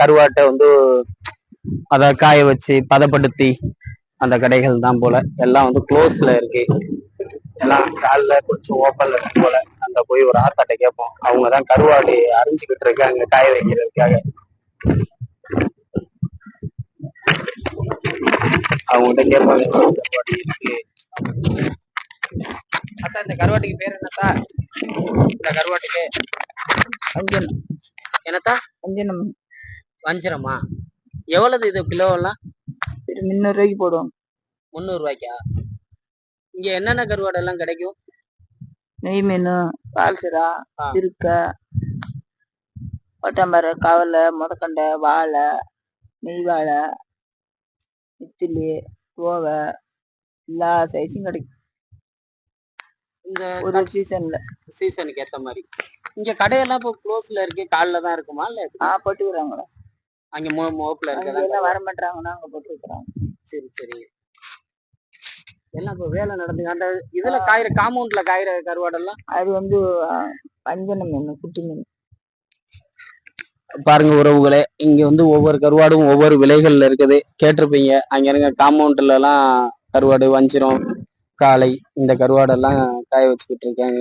கருவாட்டை வந்து அதை காய வச்சு பதப்படுத்தி அந்த கடைகள் தான் போல. எல்லாம் வந்து க்ளோஸ்ல இருக்கு. எல்லாம் காலைல கொஞ்சம் ஓப்பன்ல இருக்கு போல. அந்த போய் ஒரு ஆத்தாட்ட கேட்போம். அவங்க தான் கருவாடு அரிஞ்சுக்கிட்டு இருக்காங்க காய வைக்கிறதுக்காக. அவங்ககிட்ட கேட்பாங்க கருவாடு இருக்கு. அத்தா இந்த கருவாட்டுக்கு பேர் என்னத்தா? இந்த கருவாட்டுக்கு. அஞ்சனம் என்னத்தா? அஞ்சனம் வஞ்சிரமா? எவ்வளவு இது கிலோவெல்லாம்? முந்நூறு ரூபாய்க்கு போடுவோம். முந்நூறு ரூபாய்க்கா இங்க என்னென்ன கருவாடு எல்லாம் கிடைக்கும்? நெய் மீன் பால்சுரா. இருக்க கொட்டம்பரை கவலை முதக்கண்டை வாழை நெய் வாழை இத்திலி கோவை எல்லா சைஸும் கிடைக்கும். இந்த ஒரு சீசன்ல சீசனுக்கு ஏத்த மாதிரி. இங்க கடையெல்லாம் இப்போ க்ளோஸ்ல இருக்கு காலைல தான் இருக்குமா? இல்ல? ஆ மோ மோப்புல அங்க இருக்கதா எல்லாம் வர மாட்டாங்கன்னா அங்க சரி சரி. எல்லாம் இப்போ வேலை நடந்து அந்த இதுல காயிற காம்பவுண்ட்ல காயிற கருவாடெல்லாம்? அது வந்து ஆ, வஞ்சனம் மீன் குட்டி மீன் பாருங்க உறவுகளே இங்க வந்து ஒவ்வொரு கருவாடும் ஒவ்வொரு விலைகள்ல இருக்குது. கேட்டிருப்பீங்க. அங்க இருங்க காம்பவுண்ட்ல எல்லாம் கருவாடு வஞ்சிரம் காளை இந்த கருவாடெல்லாம் காய வச்சுக்கிட்டு இருக்காங்க.